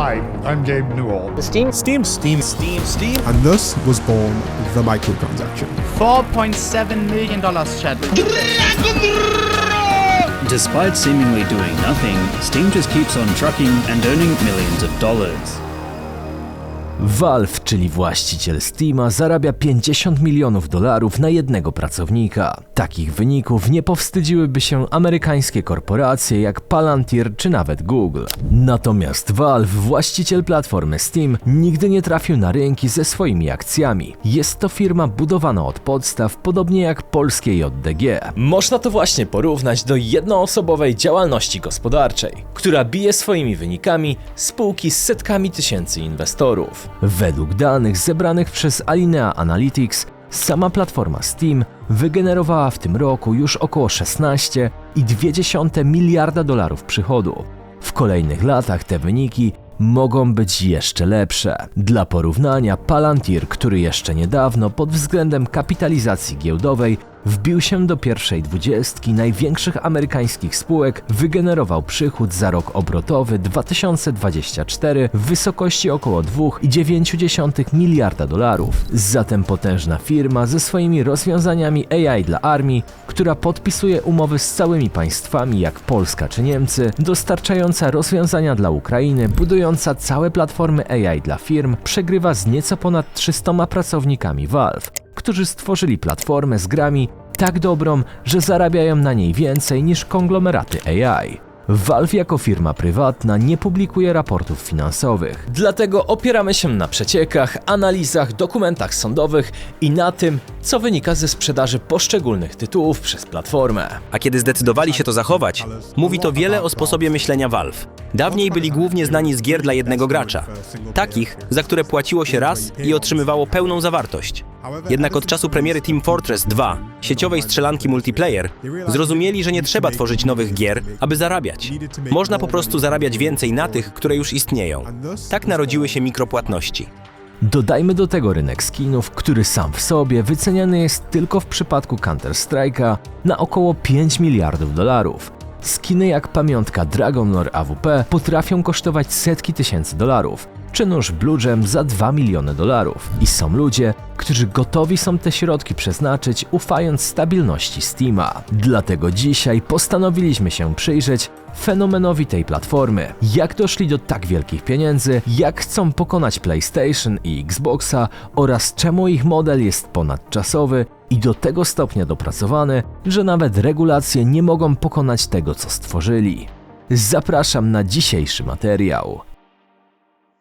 Hi, I'm Gabe Newell. Steam Steam, Steam, Steam, Steam. And thus was born the microtransaction. $4.7 million shed. Despite seemingly doing nothing, Steam just keeps on trucking and earning millions of dollars. Valve, czyli właściciel Steama, zarabia 50 milionów dolarów na jednego pracownika. Takich wyników nie powstydziłyby się amerykańskie korporacje jak Palantir czy nawet Google. Natomiast Valve, właściciel platformy Steam, nigdy nie trafił na rynki ze swoimi akcjami. Jest to firma budowana od podstaw, podobnie jak polskie JDG. Można to właśnie porównać do jednoosobowej działalności gospodarczej, która bije swoimi wynikami spółki z setkami tysięcy inwestorów. Według danych zebranych przez Alinea Analytics, sama platforma Steam wygenerowała w tym roku już około 16,2 miliarda dolarów przychodu. W kolejnych latach te wyniki mogą być jeszcze lepsze. Dla porównania, Palantir, który jeszcze niedawno pod względem kapitalizacji giełdowej wbił się do pierwszej dwudziestki największych amerykańskich spółek, wygenerował przychód za rok obrotowy 2024 w wysokości około 2,9 miliarda dolarów. Zatem potężna firma ze swoimi rozwiązaniami AI dla armii, która podpisuje umowy z całymi państwami jak Polska czy Niemcy, dostarczająca rozwiązania dla Ukrainy, budująca całe platformy AI dla firm, przegrywa z nieco ponad 300 pracownikami Valve którzy stworzyli platformę z grami tak dobrą, że zarabiają na niej więcej niż konglomeraty AI. Valve jako firma prywatna nie publikuje raportów finansowych. Dlatego opieramy się na przeciekach, analizach, dokumentach sądowych i na tym, co wynika ze sprzedaży poszczególnych tytułów przez platformę. A kiedy zdecydowali się to zachować, mówi to wiele o sposobie myślenia Valve. Dawniej byli głównie znani z gier dla jednego gracza. Takich, za które płaciło się raz i otrzymywało pełną zawartość. Jednak od czasu premiery Team Fortress 2, sieciowej strzelanki multiplayer, zrozumieli, że nie trzeba tworzyć nowych gier, aby zarabiać. Można po prostu zarabiać więcej na tych, które już istnieją. Tak narodziły się mikropłatności. Dodajmy do tego rynek skinów, który sam w sobie wyceniany jest tylko w przypadku Counter-Strike'a na około 5 miliardów dolarów. Skiny jak pamiątka Dragon Lore AWP potrafią kosztować setki tysięcy dolarów, czy nóż Blue Gem za 2 miliony dolarów. I są ludzie, którzy gotowi są te środki przeznaczyć, ufając stabilności Steama. Dlatego dzisiaj postanowiliśmy się przyjrzeć fenomenowi tej platformy. Jak doszli do tak wielkich pieniędzy, jak chcą pokonać PlayStation i Xboxa oraz czemu ich model jest ponadczasowy i do tego stopnia dopracowany, że nawet regulacje nie mogą pokonać tego, co stworzyli. Zapraszam na dzisiejszy materiał.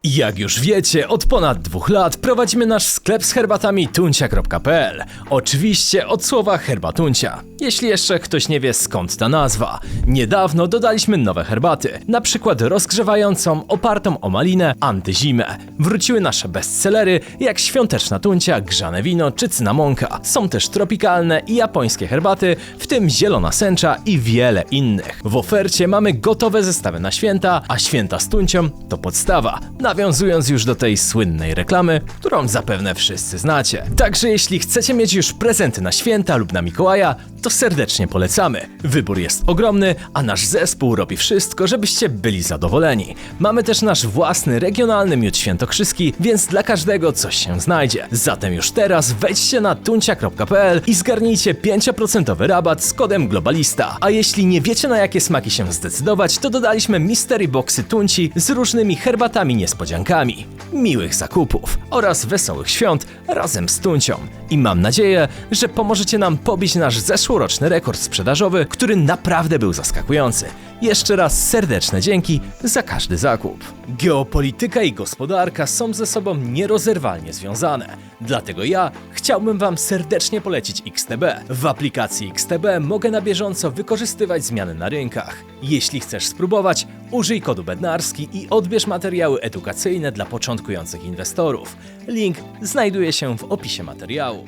Jak już wiecie, od ponad dwóch lat prowadzimy nasz sklep z herbatami tuncia.pl. Oczywiście od słowa herbatuncia. Jeśli jeszcze ktoś nie wie skąd ta nazwa. Niedawno dodaliśmy nowe herbaty, na przykład rozgrzewającą, opartą o malinę, antyzimę. Wróciły nasze bestsellery, jak świąteczna tuncia, grzane wino czy cynamonka. Są też tropikalne i japońskie herbaty, w tym zielona sęcza i wiele innych. W ofercie mamy gotowe zestawy na święta, a święta z tuncią to podstawa nawiązując już do tej słynnej reklamy, którą zapewne wszyscy znacie. Także jeśli chcecie mieć już prezenty na święta lub na Mikołaja, to serdecznie polecamy. Wybór jest ogromny, a nasz zespół robi wszystko, żebyście byli zadowoleni. Mamy też nasz własny regionalny miód świętokrzyski, więc dla każdego coś się znajdzie. Zatem już teraz wejdźcie na tuncia.pl i zgarnijcie 5% rabat z kodem Globalista. A jeśli nie wiecie na jakie smaki się zdecydować, to dodaliśmy mystery boxy tunci z różnymi herbatami niespodziankami. Miłych zakupów oraz wesołych świąt razem z tuncią. I mam nadzieję, że pomożecie nam pobić nasz zeszłoroczny rekord sprzedażowy, który naprawdę był zaskakujący. Jeszcze raz serdeczne dzięki za każdy zakup. Geopolityka i gospodarka są ze sobą nierozerwalnie związane. Dlatego ja chciałbym Wam serdecznie polecić XTB. W aplikacji XTB mogę na bieżąco wykorzystywać zmiany na rynkach. Jeśli chcesz spróbować, użyj kodu bednarski i odbierz materiały edukacyjne dla początkujących inwestorów. Link znajduje się w opisie materiału.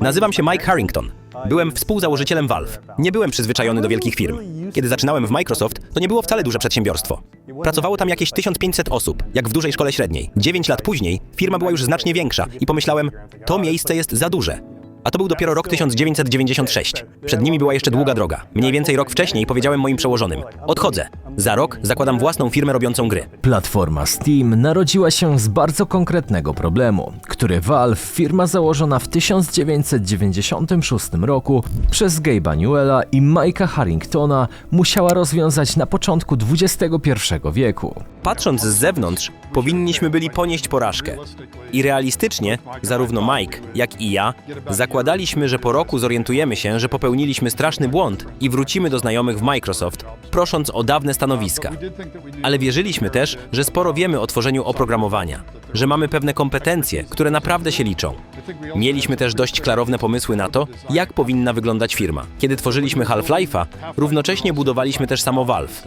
Nazywam się Mike Harrington. Byłem współzałożycielem Valve. Nie byłem przyzwyczajony do wielkich firm. Kiedy zaczynałem w Microsoft, to nie było wcale duże przedsiębiorstwo. Pracowało tam jakieś 1500 osób, jak w dużej szkole średniej. 9 lat później firma była już znacznie większa i pomyślałem, to miejsce jest za duże. A to był dopiero rok 1996. Przed nimi była jeszcze długa droga. Mniej więcej rok wcześniej powiedziałem moim przełożonym: Odchodzę. Za rok zakładam własną firmę robiącą gry. Platforma Steam narodziła się z bardzo konkretnego problemu, który Valve, firma założona w 1996 roku przez Gabe'a Newella i Mike'a Harringtona, musiała rozwiązać na początku XXI wieku. Patrząc z zewnątrz, powinniśmy byli ponieść porażkę. I realistycznie, zarówno Mike, jak i ja, zakładaliśmy, że po roku zorientujemy się, że popełniliśmy straszny błąd i wrócimy do znajomych w Microsoft, prosząc o dawne stanowiska. Ale wierzyliśmy też, że sporo wiemy o tworzeniu oprogramowania, że mamy pewne kompetencje, które naprawdę się liczą. Mieliśmy też dość klarowne pomysły na to, jak powinna wyglądać firma. Kiedy tworzyliśmy Half-Life'a, równocześnie budowaliśmy też samo Valve.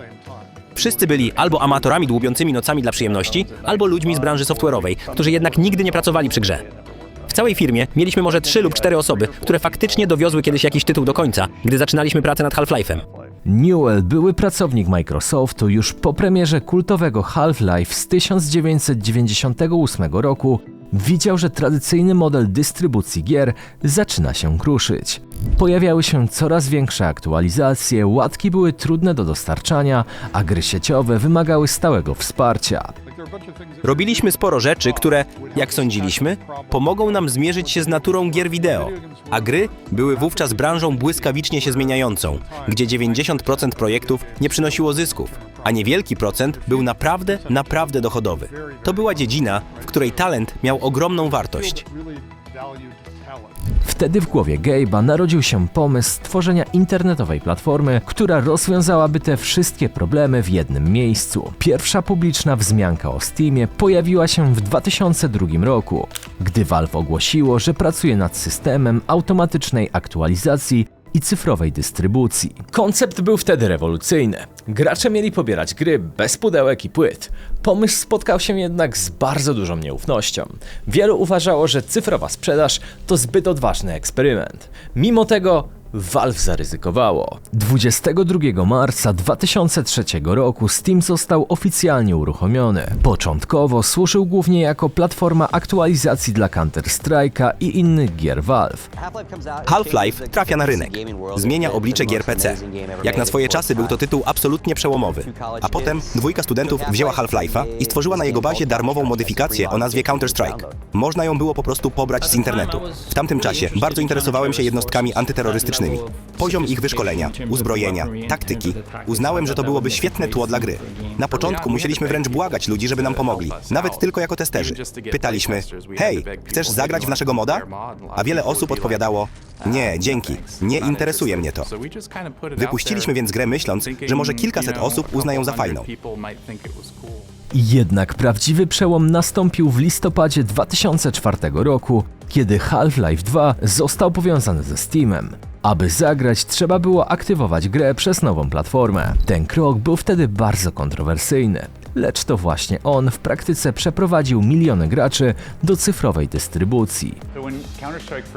Wszyscy byli albo amatorami dłubiącymi nocami dla przyjemności, albo ludźmi z branży software'owej, którzy jednak nigdy nie pracowali przy grze. W całej firmie mieliśmy może trzy lub cztery osoby, które faktycznie dowiozły kiedyś jakiś tytuł do końca, gdy zaczynaliśmy pracę nad Half-Life'em. Newell, były pracownik Microsoftu, już po premierze kultowego Half-Life z 1998 roku widział, że tradycyjny model dystrybucji gier zaczyna się kruszyć. Pojawiały się coraz większe aktualizacje, łatki były trudne do dostarczania, a gry sieciowe wymagały stałego wsparcia. Robiliśmy sporo rzeczy, które, jak sądziliśmy, pomogą nam zmierzyć się z naturą gier wideo. A gry były wówczas branżą błyskawicznie się zmieniającą, gdzie 90% projektów nie przynosiło zysków, a niewielki procent był naprawdę, naprawdę dochodowy. To była dziedzina, w której talent miał ogromną wartość. Wtedy w głowie Gabe'a narodził się pomysł stworzenia internetowej platformy, która rozwiązałaby te wszystkie problemy w jednym miejscu. Pierwsza publiczna wzmianka o Steamie pojawiła się w 2002 roku, gdy Valve ogłosiło, że pracuje nad systemem automatycznej aktualizacji i cyfrowej dystrybucji. Koncept był wtedy rewolucyjny. Gracze mieli pobierać gry bez pudełek i płyt. Pomysł spotkał się jednak z bardzo dużą nieufnością. Wielu uważało, że cyfrowa sprzedaż to zbyt odważny eksperyment. Mimo tego Valve zaryzykowało. 22 marca 2003 roku Steam został oficjalnie uruchomiony. Początkowo służył głównie jako platforma aktualizacji dla Counter-Strike'a i innych gier Valve. Half-Life trafia na rynek. Zmienia oblicze gier PC. Jak na swoje czasy był to tytuł absolutnie przełomowy. A potem dwójka studentów wzięła Half-Life'a i stworzyła na jego bazie darmową modyfikację o nazwie Counter-Strike. Można ją było po prostu pobrać z internetu. W tamtym czasie bardzo interesowałem się jednostkami antyterrorystycznymi. Poziom ich wyszkolenia, uzbrojenia, taktyki. Uznałem, że to byłoby świetne tło dla gry. Na początku musieliśmy wręcz błagać ludzi, żeby nam pomogli, nawet tylko jako testerzy. Pytaliśmy, hej, chcesz zagrać w naszego moda? A wiele osób odpowiadało, nie, dzięki, nie interesuje mnie to. Wypuściliśmy więc grę myśląc, że może kilkaset osób uzna ją za fajną. Jednak prawdziwy przełom nastąpił w listopadzie 2004 roku, kiedy Half-Life 2 został powiązany ze Steamem. Aby zagrać, trzeba było aktywować grę przez nową platformę. Ten krok był wtedy bardzo kontrowersyjny, lecz to właśnie on w praktyce przeprowadził miliony graczy do cyfrowej dystrybucji.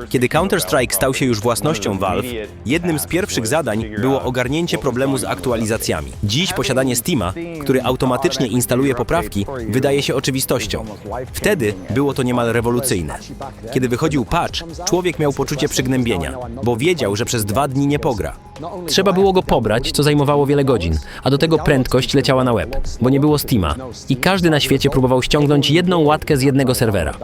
Kiedy Counter-Strike stał się już własnością Valve, jednym z pierwszych zadań było ogarnięcie problemu z aktualizacjami. Dziś posiadanie Steama, który automatycznie instaluje poprawki, wydaje się oczywistością. Wtedy było to niemal rewolucyjne. Kiedy wychodził patch, człowiek miał poczucie przygnębienia, bo wiedział, że przez dwa dni nie pogra. Trzeba było go pobrać, co zajmowało wiele godzin, a do tego prędkość leciała na web, bo nie było Steama. I każdy na świecie próbował ściągnąć jedną łatkę z jednego serwera.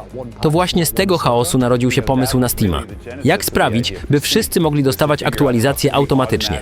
To właśnie z tego chaosu narodził się pomysł na Steama. Jak sprawić, by wszyscy mogli dostawać aktualizacje automatycznie?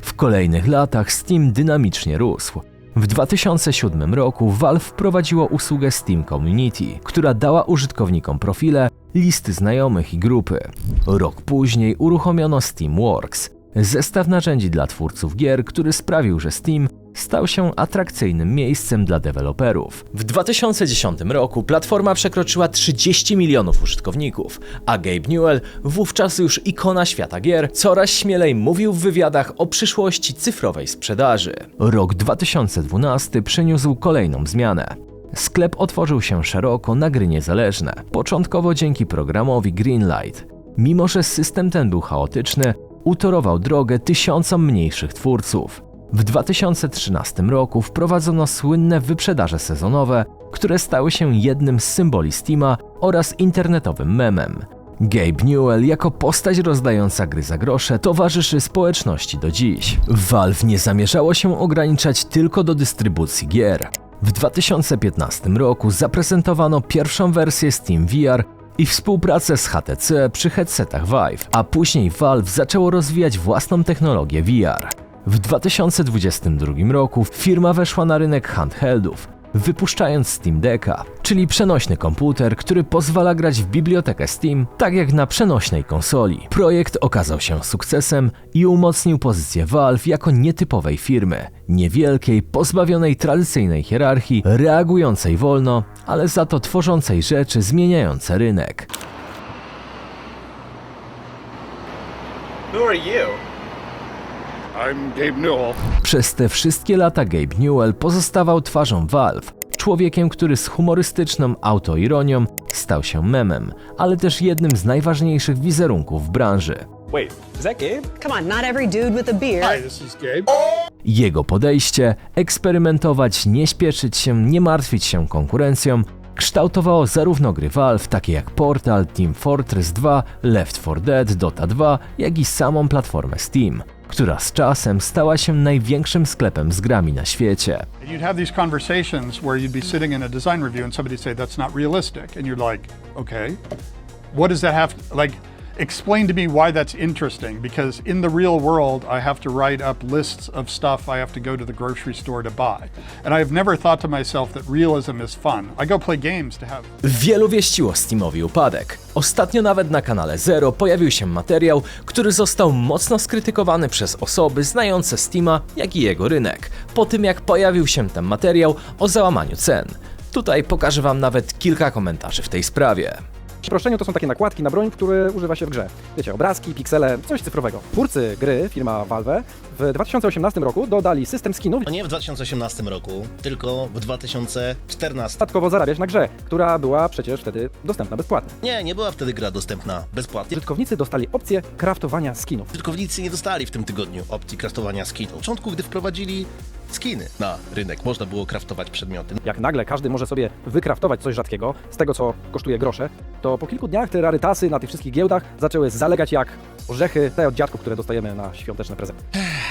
W kolejnych latach Steam dynamicznie rósł. W 2007 roku Valve wprowadziło usługę Steam Community, która dała użytkownikom profile, listy znajomych i grupy. Rok później uruchomiono Steamworks, zestaw narzędzi dla twórców gier, który sprawił, że Steam stał się atrakcyjnym miejscem dla deweloperów. W 2010 roku platforma przekroczyła 30 milionów użytkowników, a Gabe Newell, wówczas już ikona świata gier, coraz śmielej mówił w wywiadach o przyszłości cyfrowej sprzedaży. Rok 2012 przyniósł kolejną zmianę. Sklep otworzył się szeroko na gry niezależne, początkowo dzięki programowi Greenlight. Mimo, że system ten był chaotyczny, utorował drogę tysiącom mniejszych twórców. W 2013 roku wprowadzono słynne wyprzedaże sezonowe, które stały się jednym z symboli Steama oraz internetowym memem. Gabe Newell jako postać rozdająca gry za grosze towarzyszy społeczności do dziś. Valve nie zamierzało się ograniczać tylko do dystrybucji gier. W 2015 roku zaprezentowano pierwszą wersję Steam VR i współpracę z HTC przy headsetach Vive, a później Valve zaczęło rozwijać własną technologię VR. W 2022 roku firma weszła na rynek handheldów, wypuszczając Steam Decka, czyli przenośny komputer, który pozwala grać w bibliotekę Steam, tak jak na przenośnej konsoli. Projekt okazał się sukcesem i umocnił pozycję Valve jako nietypowej firmy, niewielkiej, pozbawionej tradycyjnej hierarchii, reagującej wolno, ale za to tworzącej rzeczy zmieniające rynek. Who are you? I'm Gabe Newell. Przez te wszystkie lata Gabe Newell pozostawał twarzą Valve, człowiekiem, który z humorystyczną autoironią stał się memem, ale też jednym z najważniejszych wizerunków w branży. Wait, is that Gabe? Come on, not every dude with a beard. Hi, this is Gabe. Jego podejście, eksperymentować, nie śpieszyć się, nie martwić się konkurencją, kształtowało zarówno gry Valve, takie jak Portal, Team Fortress 2, Left 4 Dead, Dota 2, jak i samą platformę Steam, która z czasem stała się największym sklepem z grami na świecie. What does that have, like, explain to me why that's interesting. Because in the real world, I have to write up lists of stuff I have to go to the grocery store to buy. And I've never thought to myself that realism is fun. I go play games to have Wielu wieściło Steamowi upadek. Ostatnio nawet na kanale Zero pojawił się materiał, który został mocno skrytykowany przez osoby znające Steama, jak i jego rynek, po tym jak pojawił się ten materiał o załamaniu cen. Tutaj pokażę wam nawet kilka komentarzy w tej sprawie. W uproszczeniu to są takie nakładki na broń, które używa się w grze. Wiecie, obrazki, piksele, coś cyfrowego. Twórcy gry, firma Valve, w 2018 roku dodali system skinów, No nie w 2018 roku, tylko w 2014. dodatkowo zarabiać na grze, która była przecież wtedy dostępna bezpłatnie. Nie, nie była wtedy gra dostępna bezpłatnie. Użytkownicy dostali opcję kraftowania skinów. Użytkownicy nie dostali w tym tygodniu opcji kraftowania skinów. W początku, gdy wprowadzili skiny na rynek, można było kraftować przedmioty. Jak nagle każdy może sobie wykraftować coś rzadkiego z tego, co kosztuje grosze, to po kilku dniach te rarytasy na tych wszystkich giełdach zaczęły zalegać jak orzechy te od dziadków, które dostajemy na świąteczne prezenty.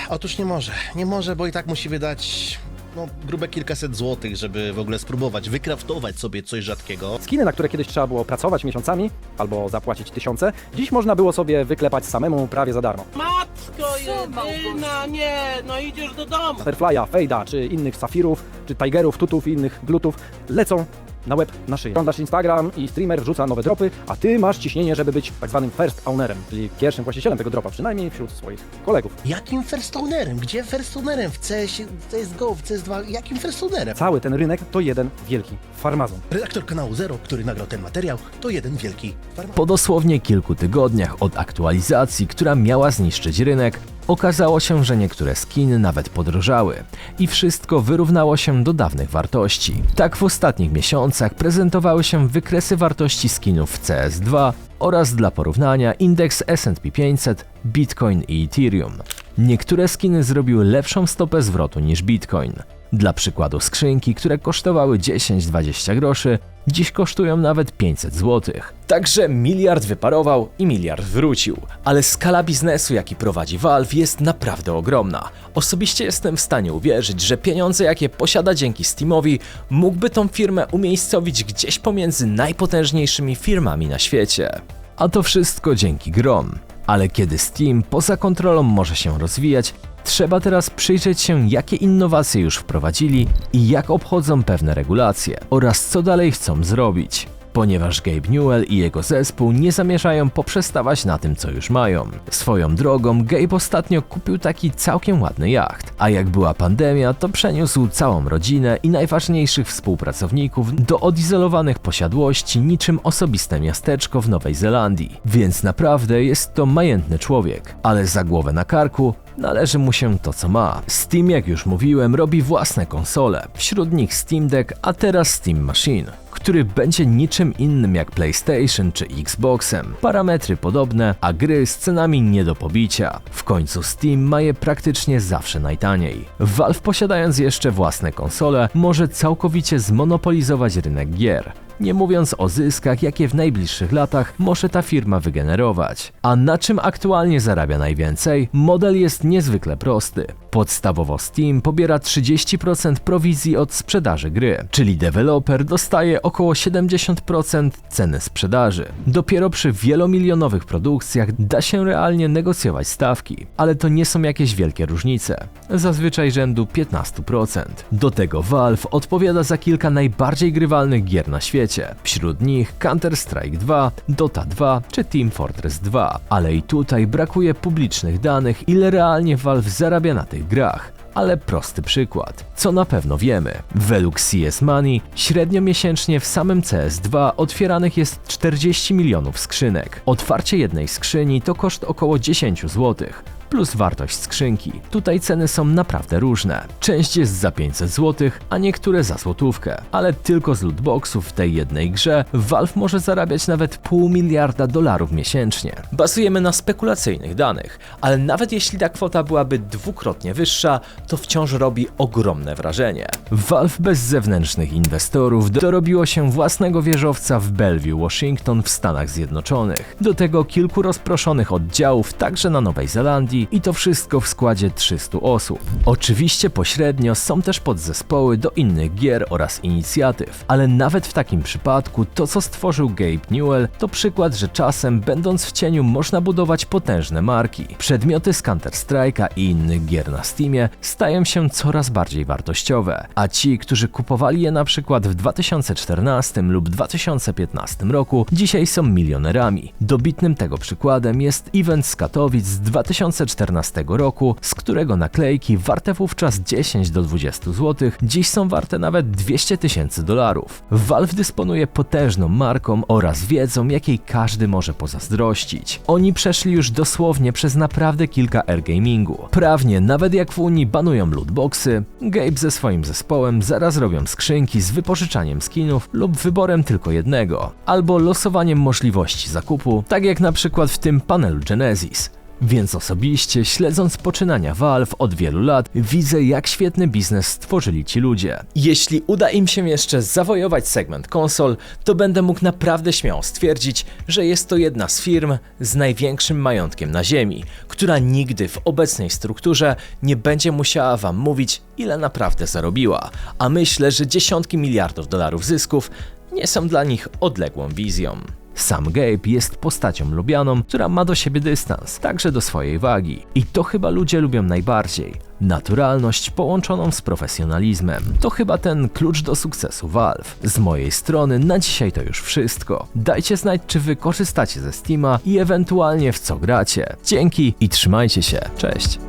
Otóż nie może, nie może, bo i tak musi wydać no, grube kilkaset złotych, żeby w ogóle spróbować wykraftować sobie coś rzadkiego. Skiny, na które kiedyś trzeba było pracować miesiącami albo zapłacić tysiące, dziś można było sobie wyklepać samemu prawie za darmo. Matko jedyna, nie, no idziesz do domu. Butterfly'a, Fade'a, czy innych Safirów, czy Tigerów, Tutów i innych glutów lecą na web na szyję. Oglądasz Instagram i streamer wrzuca nowe dropy, a ty masz ciśnienie, żeby być tak zwanym first ownerem, czyli pierwszym właścicielem tego dropa, przynajmniej wśród swoich kolegów. Jakim firstonerem? Gdzie firstonerem? W CS, CSGO, w CS2? Jakim firstonerem? Cały ten rynek to jeden wielki farmazon. Redaktor kanału Zero, który nagrał ten materiał, to jeden wielki farma. Po dosłownie kilku tygodniach od aktualizacji, która miała zniszczyć rynek, okazało się, że niektóre skiny nawet podrożały i wszystko wyrównało się do dawnych wartości. Tak w ostatnich miesiącach prezentowały się wykresy wartości skinów w CS2 oraz dla porównania indeks S&P 500, Bitcoin i Ethereum. Niektóre skiny zrobiły lepszą stopę zwrotu niż Bitcoin. Dla przykładu skrzynki, które kosztowały 10-20 groszy, dziś kosztują nawet 500 zł. Także miliard wyparował i miliard wrócił. Ale skala biznesu, jaki prowadzi Valve, jest naprawdę ogromna. Osobiście jestem w stanie uwierzyć, że pieniądze, jakie posiada dzięki Steamowi, mógłby tą firmę umiejscowić gdzieś pomiędzy najpotężniejszymi firmami na świecie. A to wszystko dzięki grom. Ale kiedy Steam poza kontrolą może się rozwijać, trzeba teraz przyjrzeć się, jakie innowacje już wprowadzili i jak obchodzą pewne regulacje oraz co dalej chcą zrobić. Ponieważ Gabe Newell i jego zespół nie zamierzają poprzestawać na tym, co już mają. Swoją drogą, Gabe ostatnio kupił taki całkiem ładny jacht, a jak była pandemia, to przeniósł całą rodzinę i najważniejszych współpracowników do odizolowanych posiadłości niczym osobiste miasteczko w Nowej Zelandii. Więc naprawdę jest to majętny człowiek, ale za głowę na karku należy mu się to, co ma. Steam, jak już mówiłem, robi własne konsole, wśród nich Steam Deck, a teraz Steam Machine który będzie niczym innym jak PlayStation czy Xboxem. Parametry podobne, a gry z cenami nie do pobicia. W końcu Steam ma je praktycznie zawsze najtaniej. Valve posiadając jeszcze własne konsole, może całkowicie zmonopolizować rynek gier. Nie mówiąc o zyskach, jakie w najbliższych latach może ta firma wygenerować. A na czym aktualnie zarabia najwięcej? Model jest niezwykle prosty. Podstawowo Steam pobiera 30% prowizji od sprzedaży gry, czyli deweloper dostaje około 70% ceny sprzedaży. Dopiero przy wielomilionowych produkcjach da się realnie negocjować stawki, ale to nie są jakieś wielkie różnice, zazwyczaj rzędu 15%. Do tego Valve odpowiada za kilka najbardziej grywalnych gier na świecie, wśród nich Counter-Strike 2, Dota 2 czy Team Fortress 2, ale i tutaj brakuje publicznych danych, ile realnie Valve zarabia na tych grach. Ale prosty przykład. Co na pewno wiemy. Według CS Money średnio miesięcznie w samym CS2 otwieranych jest 40 milionów skrzynek. Otwarcie jednej skrzyni to koszt około 10 zł plus wartość skrzynki. Tutaj ceny są naprawdę różne. Część jest za 500 zł, a niektóre za złotówkę. Ale tylko z lootboxów w tej jednej grze Valve może zarabiać nawet pół miliarda dolarów miesięcznie. Bazujemy na spekulacyjnych danych, ale nawet jeśli ta kwota byłaby dwukrotnie wyższa, to wciąż robi ogromne wrażenie. Valve bez zewnętrznych inwestorów dorobiło się własnego wieżowca w Bellevue, Washington w Stanach Zjednoczonych. Do tego kilku rozproszonych oddziałów także na Nowej Zelandii i to wszystko w składzie 300 osób. Oczywiście pośrednio są też podzespoły do innych gier oraz inicjatyw, ale nawet w takim przypadku to co stworzył Gabe Newell to przykład, że czasem będąc w cieniu można budować potężne marki. Przedmioty z Counter-Strike'a i innych gier na Steamie stają się coraz bardziej wartościowe, a ci, którzy kupowali je na przykład w 2014 lub 2015 roku, dzisiaj są milionerami. Dobitnym tego przykładem jest event z Katowic z 2014 roku, z którego naklejki warte wówczas 10 do 20 zł, dziś są warte nawet 200 tysięcy dolarów. Valve dysponuje potężną marką oraz wiedzą, jakiej każdy może pozazdrościć. Oni przeszli już dosłownie przez naprawdę kilka air gamingu. Prawnie, nawet jak w Unii banują lootboxy, Gabe ze swoim zespołem zaraz robią skrzynki z wypożyczaniem skinów lub wyborem tylko jednego, albo losowaniem możliwości zakupu, tak jak na przykład w tym panelu Genesis. Więc osobiście, śledząc poczynania Valve od wielu lat, widzę jak świetny biznes stworzyli ci ludzie. Jeśli uda im się jeszcze zawojować segment konsol, to będę mógł naprawdę śmiało stwierdzić, że jest to jedna z firm z największym majątkiem na ziemi, która nigdy w obecnej strukturze nie będzie musiała wam mówić, ile naprawdę zarobiła. A myślę, że dziesiątki miliardów dolarów zysków nie są dla nich odległą wizją. Sam Gabe jest postacią lubianą, która ma do siebie dystans, także do swojej wagi. I to chyba ludzie lubią najbardziej. Naturalność połączoną z profesjonalizmem. To chyba ten klucz do sukcesu Valve. Z mojej strony na dzisiaj to już wszystko. Dajcie znać, czy wy korzystacie ze Steama i ewentualnie w co gracie. Dzięki i trzymajcie się. Cześć.